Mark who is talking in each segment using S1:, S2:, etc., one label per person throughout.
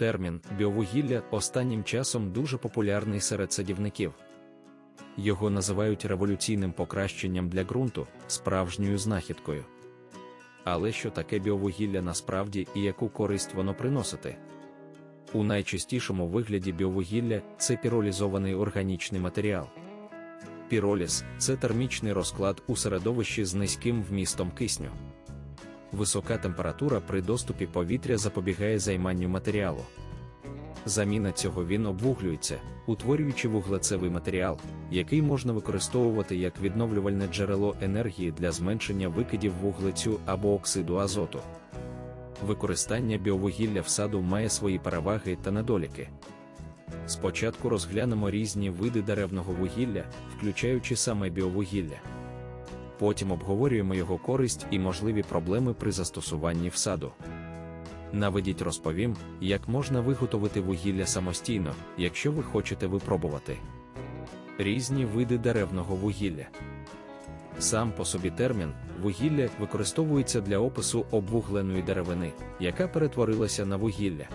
S1: Термін біовугілля останнім часом дуже популярний серед садівників. Його називають революційним покращенням для ґрунту, справжньою знахідкою. Але що таке біовугілля насправді і яку користь воно приносити? У найчастішому вигляді біовугілля це піролізований органічний матеріал. Піроліз це термічний розклад у середовищі з низьким вмістом кисню. Висока температура при доступі повітря запобігає займанню матеріалу. Заміна цього він обвуглюється, утворюючи вуглецевий матеріал, який можна використовувати як відновлювальне джерело енергії для зменшення викидів вуглецю або оксиду азоту. Використання біовугілля в саду має свої переваги та недоліки. Спочатку розглянемо різні види деревного вугілля, включаючи саме біовугілля. Потім обговорюємо його користь і можливі проблеми при застосуванні в саду. Наведіть розповім, як можна виготовити вугілля самостійно, якщо ви хочете випробувати. Різні види деревного вугілля. Сам по собі термін вугілля використовується для опису обвугленої деревини, яка перетворилася на вугілля.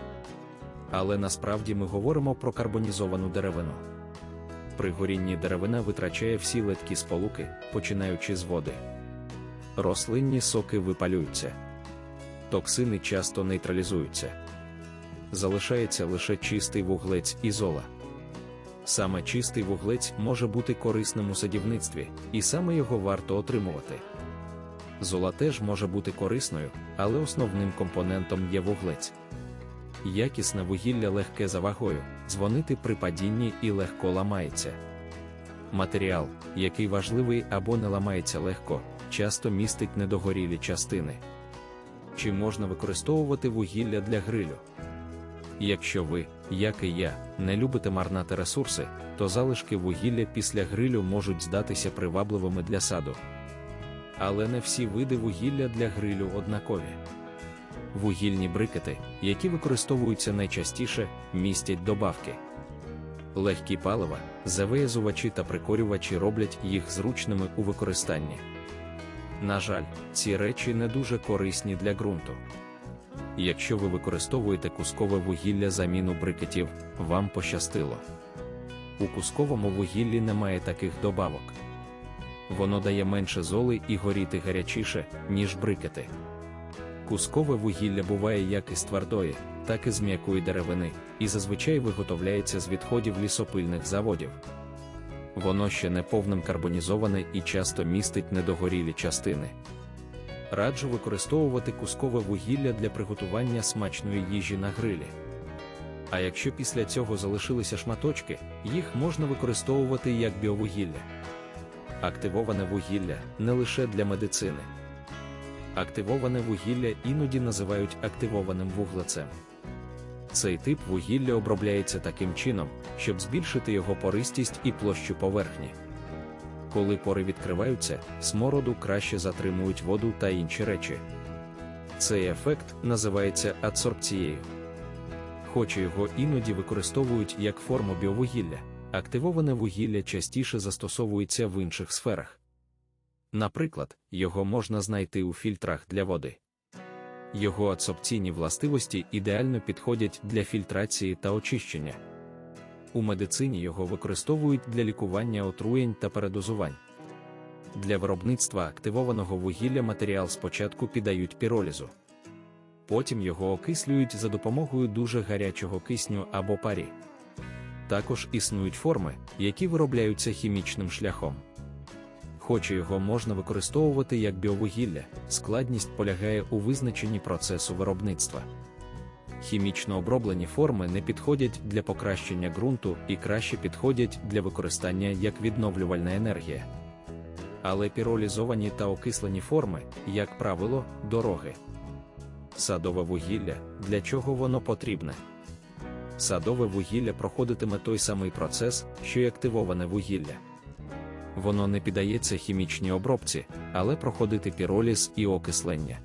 S1: Але насправді ми говоримо про карбонізовану деревину. При горінні деревина витрачає всі легкі сполуки, починаючи з води. Рослинні соки випалюються. Токсини часто нейтралізуються. Залишається лише чистий вуглець і зола. Саме чистий вуглець може бути корисним у садівництві, і саме його варто отримувати. Зола теж може бути корисною, але основним компонентом є вуглець. Якісне вугілля легке за вагою, дзвонити при падінні і легко ламається. Матеріал, який важливий або не ламається легко, часто містить недогорілі частини. Чи можна використовувати вугілля для грилю? Якщо ви, як і я, не любите марнати ресурси, то залишки вугілля після грилю можуть здатися привабливими для саду. Але не всі види вугілля для грилю однакові. Вугільні брикети, які використовуються найчастіше, містять добавки. Легкі палива, завиязувачі та прикорювачі роблять їх зручними у використанні. На жаль, ці речі не дуже корисні для ґрунту. Якщо ви використовуєте кускове вугілля заміну брикетів, вам пощастило. У кусковому вугіллі немає таких добавок. Воно дає менше золи і горіти гарячіше, ніж брикети. Кускове вугілля буває як із твердої, так і з м'якої деревини, і зазвичай виготовляється з відходів лісопильних заводів. Воно ще не повним карбонізоване і часто містить недогорілі частини. Раджу використовувати кускове вугілля для приготування смачної їжі на грилі. А якщо після цього залишилися шматочки, їх можна використовувати як біовугілля. Активоване вугілля не лише для медицини. Активоване вугілля іноді називають активованим вуглецем. Цей тип вугілля обробляється таким чином, щоб збільшити його пористість і площу поверхні. Коли пори відкриваються, смороду краще затримують воду та інші речі. Цей ефект називається адсорбцією. Хоч його іноді використовують як форму біовугілля, активоване вугілля частіше застосовується в інших сферах. Наприклад, його можна знайти у фільтрах для води. Його адсорбційні властивості ідеально підходять для фільтрації та очищення. У медицині його використовують для лікування отруєнь та передозувань. Для виробництва активованого вугілля матеріал спочатку піддають піролізу. Потім його окислюють за допомогою дуже гарячого кисню або парі. Також існують форми, які виробляються хімічним шляхом. Хоч його можна використовувати як біовугілля, складність полягає у визначенні процесу виробництва. Хімічно оброблені форми не підходять для покращення ґрунту і краще підходять для використання як відновлювальна енергія. Але піролізовані та окислені форми, як правило, дороги. Садове вугілля для чого воно потрібне? Садове вугілля проходитиме той самий процес, що й активоване вугілля. Воно не піддається хімічній обробці, але проходити піроліз і окислення.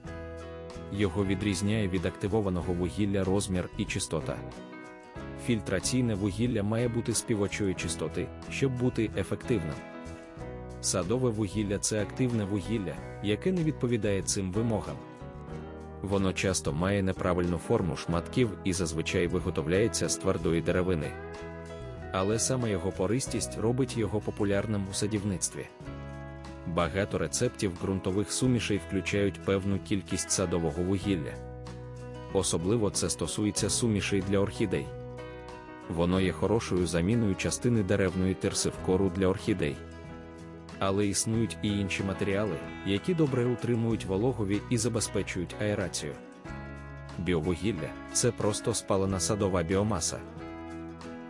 S1: Його відрізняє від активованого вугілля розмір і чистота. Фільтраційне вугілля має бути співочої чистоти, щоб бути ефективним. Садове вугілля це активне вугілля, яке не відповідає цим вимогам. Воно часто має неправильну форму шматків і зазвичай виготовляється з твердої деревини. Але саме його пористість робить його популярним у садівництві. Багато рецептів ґрунтових сумішей включають певну кількість садового вугілля. Особливо це стосується сумішей для орхідей. Воно є хорошою заміною частини деревної тирси в кору для орхідей. Але існують і інші матеріали, які добре утримують вологові і забезпечують аерацію. Біовугілля це просто спалена садова біомаса.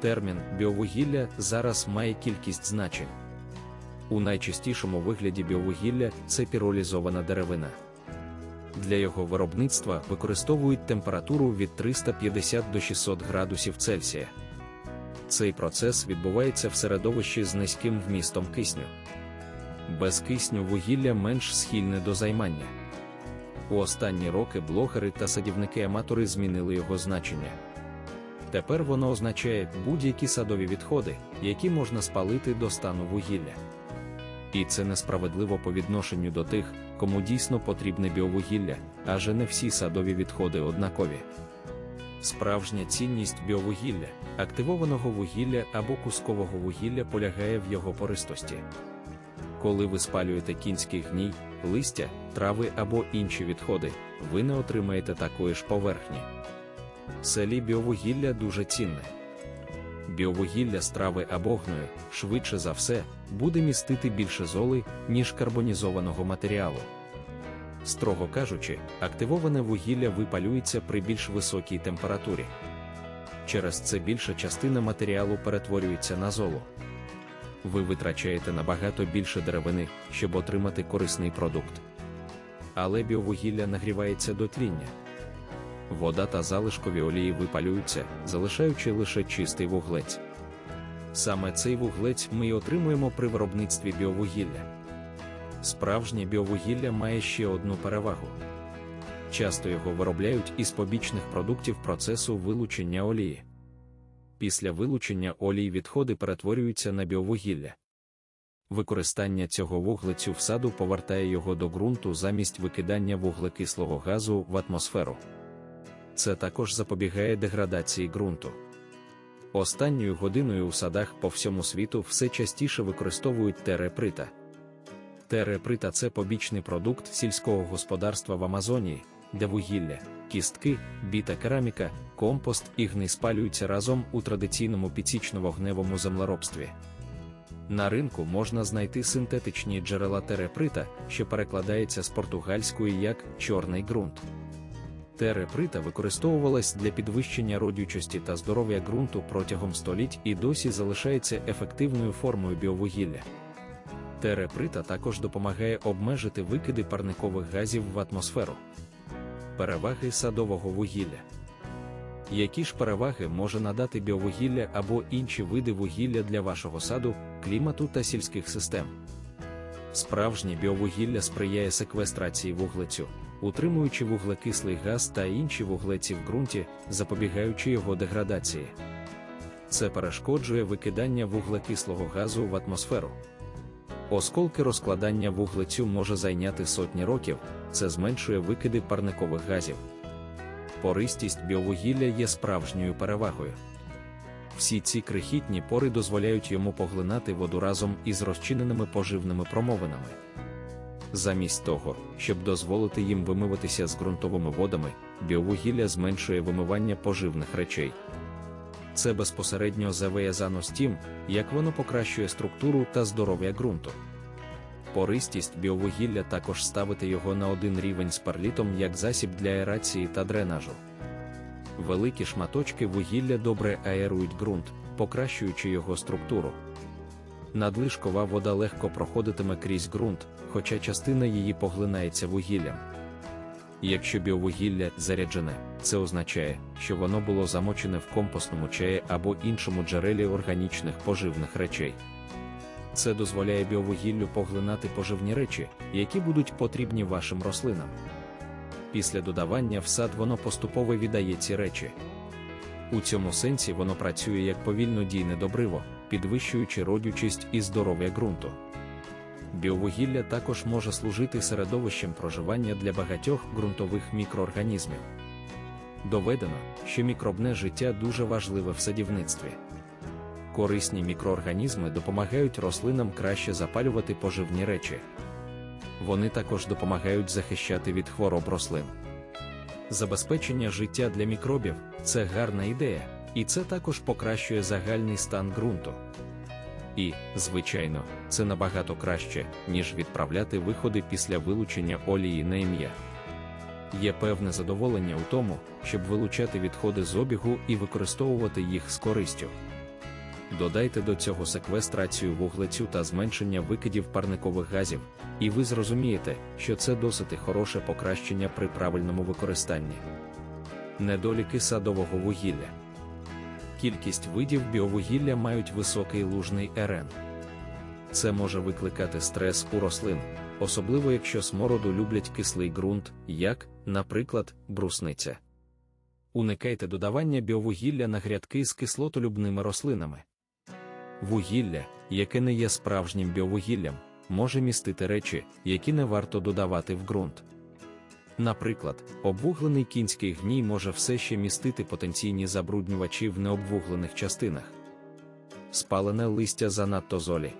S1: Термін біовугілля зараз має кількість значень. У найчастішому вигляді біовугілля це піролізована деревина. Для його виробництва використовують температуру від 350 до 600 градусів Цельсія. Цей процес відбувається в середовищі з низьким вмістом кисню. Без кисню вугілля менш схильне до займання. У останні роки блогери та садівники-аматори змінили його значення. Тепер воно означає будь-які садові відходи, які можна спалити до стану вугілля. І це несправедливо по відношенню до тих, кому дійсно потрібне біовугілля, адже не всі садові відходи однакові. Справжня цінність біовугілля, активованого вугілля або кускового вугілля полягає в його пористості. Коли ви спалюєте кінський гній, листя, трави або інші відходи, ви не отримаєте такої ж поверхні. Селі біовугілля дуже цінне. Біовугілля з трави або гною, швидше за все, буде містити більше золи, ніж карбонізованого матеріалу. Строго кажучи, активоване вугілля випалюється при більш високій температурі. Через це більша частина матеріалу перетворюється на золу. Ви витрачаєте набагато більше деревини, щоб отримати корисний продукт. Але біовугілля нагрівається до тління. Вода та залишкові олії випалюються, залишаючи лише чистий вуглець. Саме цей вуглець ми й отримуємо при виробництві біовугілля. Справжнє біовугілля має ще одну перевагу. Часто його виробляють із побічних продуктів процесу вилучення олії. Після вилучення олій відходи перетворюються на біовугілля. Використання цього вуглецю в саду повертає його до ґрунту замість викидання вуглекислого газу в атмосферу. Це також запобігає деградації ґрунту. Останньою годиною у садах по всьому світу все частіше використовують тереприта. Тереприта це побічний продукт сільського господарства в Амазонії, де вугілля, кістки, біта кераміка, компост і гний спалюються разом у традиційному підсічно-вогневому землеробстві. На ринку можна знайти синтетичні джерела тереприта, що перекладається з португальської як чорний ґрунт. Тереприта використовувалась для підвищення родючості та здоров'я ґрунту протягом століть і досі залишається ефективною формою біовугілля. Тереприта також допомагає обмежити викиди парникових газів в атмосферу. Переваги садового вугілля. Які ж переваги може надати біовугілля або інші види вугілля для вашого саду, клімату та сільських систем? Справжнє біовугілля сприяє секвестрації вуглецю, утримуючи вуглекислий газ та інші вуглеці в ґрунті, запобігаючи його деградації. Це перешкоджує викидання вуглекислого газу в атмосферу. Осколки розкладання вуглецю може зайняти сотні років, це зменшує викиди парникових газів. Пористість біовугілля є справжньою перевагою. Всі ці крихітні пори дозволяють йому поглинати воду разом із розчиненими поживними промовинами. Замість того, щоб дозволити їм вимиватися з ґрунтовими водами, біовугілля зменшує вимивання поживних речей. Це безпосередньо зав'язано з тим, як воно покращує структуру та здоров'я ґрунту. Пористість біовугілля також ставити його на один рівень з парлітом як засіб для аерації та дренажу. Великі шматочки вугілля добре аерують ґрунт, покращуючи його структуру. Надлишкова вода легко проходитиме крізь ґрунт, хоча частина її поглинається вугіллям. Якщо біовугілля заряджене, це означає, що воно було замочене в компостному чаї або іншому джерелі органічних поживних речей. Це дозволяє біовугіллю поглинати поживні речі, які будуть потрібні вашим рослинам. Після додавання в сад воно поступово віддає ці речі. У цьому сенсі воно працює як повільно дійне добриво, підвищуючи родючість і здоров'я ґрунту. Біовугілля також може служити середовищем проживання для багатьох ґрунтових мікроорганізмів. Доведено, що мікробне життя дуже важливе в садівництві. Корисні мікроорганізми допомагають рослинам краще запалювати поживні речі. Вони також допомагають захищати від хвороб рослин. Забезпечення життя для мікробів це гарна ідея, і це також покращує загальний стан ґрунту. І, звичайно, це набагато краще, ніж відправляти виходи після вилучення олії на ім'я. Є певне задоволення у тому, щоб вилучати відходи з обігу і використовувати їх з користю. Додайте до цього секвестрацію вуглецю та зменшення викидів парникових газів, і ви зрозумієте, що це досить хороше покращення при правильному використанні. Недоліки садового вугілля. Кількість видів біовугілля мають високий лужний РН. Це може викликати стрес у рослин, особливо якщо смороду люблять кислий ґрунт, як, наприклад, брусниця. Уникайте додавання біовугілля на грядки з кислотолюбними рослинами. Вугілля, яке не є справжнім біовугіллям, може містити речі, які не варто додавати в ґрунт. Наприклад, обвуглений кінський гній може все ще містити потенційні забруднювачі в необвуглених частинах. Спалене листя занадто золі.